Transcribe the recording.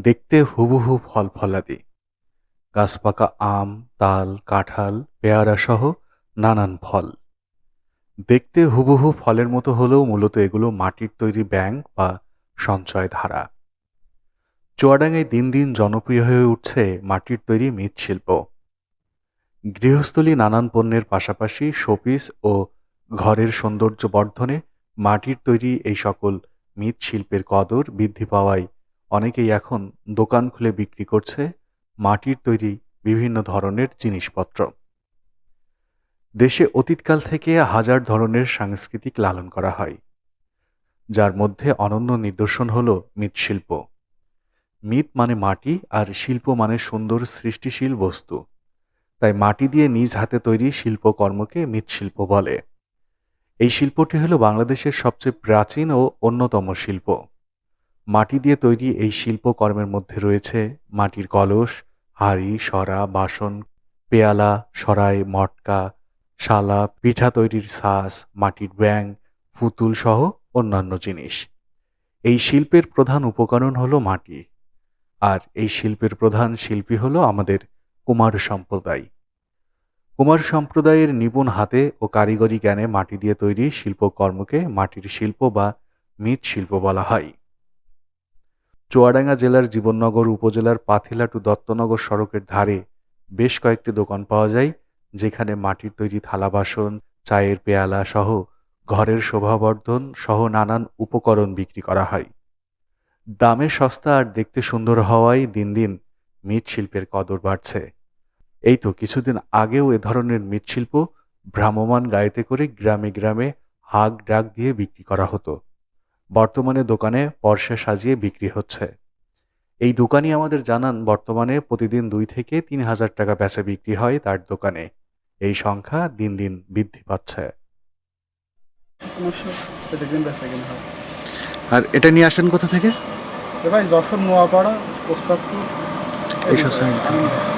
দেখতে হুবহু ফল ফলাদি গাছপাকা, আম, তাল, কাঁঠাল পেয়ারা সহ নানান ফল। দেখতে হুবহু ফলের মতো হলেও মূলত এগুলো মাটির তৈরি ব্যাংক বা সঞ্চয় ধারা। চুয়াডাঙ্গায় দিন দিন জনপ্রিয় হয়ে উঠছে মাটির তৈরি মৃৎশিল্প। গৃহস্থলী নানান পণ্যের পাশাপাশি শোপিস ও ঘরের সৌন্দর্য বর্ধনে মাটির তৈরি এই সকল মৃৎশিল্পের কদর বৃদ্ধি পাওয়ায় অনেকেই এখন দোকান খুলে বিক্রি করছে, মাটির তৈরি বিভিন্ন ধরনের জিনিসপত্র। দেশে অতীতকাল থেকে হাজার ধরনের সাংস্কৃতিক লালন করা হয়। যার মধ্যে অনন্য নিদর্শন হল মৃৎশিল্প। মৃৎ মানে মাটি আর শিল্প মানে সুন্দর সৃষ্টিশীল বস্তু। তাই মাটি দিয়ে নিজ হাতে তৈরি শিল্পকর্মকে মৃৎশিল্প বলে। এই শিল্পটি হল বাংলাদেশের সবচেয়ে প্রাচীন ও অন্যতম শিল্প। মাটি দিয়ে তৈরি এই শিল্পকর্মের মধ্যে রয়েছে মাটির কলস, হাঁড়ি, সরা, বাসন, পেয়ালা, সরাই, মটকা, শালা, পিঠা তৈরির ছাঁচ মাটির ব্যাং পুতুল সহ অন্যান্য জিনিস। এই শিল্পের প্রধান উপকরণ হলো মাটি। আর এই শিল্পের প্রধান শিল্পী হলো আমাদের কুমার সম্প্রদায়। কুমার সম্প্রদায়ের নিপুণ হাতে ও কারিগরি জ্ঞানে মাটি দিয়ে তৈরি শিল্পকর্মকে মাটির শিল্প বা মৃৎশিল্প বলা হয়। চুয়াডাঙ্গা জেলার জীবননগর উপজেলার পাথিলা টু দত্তনগর সড়কের ধারে বেশ কয়েকটি দোকান পাওয়া যায়, যেখানে মাটির তৈরি থালা বাসন, চায়ের পেয়ালা সহ ঘরের শোভাবর্ধন সহ নানান উপকরণ বিক্রি করা হয়। দামে সস্তা আর দেখতে সুন্দর হওয়ায় দিন দিন মৃৎশিল্পের কদর বাড়ছে। এই তো কিছুদিন আগেও এ ধরনের মৃৎশিল্প ভ্রাম্যমান গাড়িতে করে গ্রামে গ্রামে হাক ডাক দিয়ে বিক্রি করা হতো। বর্তমানে দোকানে পর্সা সাজিয়ে বিক্রি হচ্ছে। এই দোকানি আমাদের জানান বর্তমানে প্রতিদিন দুই থেকে তিন হাজার টাকা বেচা বিক্রি হয় তার দোকানে। এই সংখ্যা দিন দিন বৃদ্ধি পাচ্ছে। আর এটা নিয়ে আসেন কোথা থেকে? ভাই যশোর নোয়াপাড়া প্রস্তাবপুর এইসব সাইড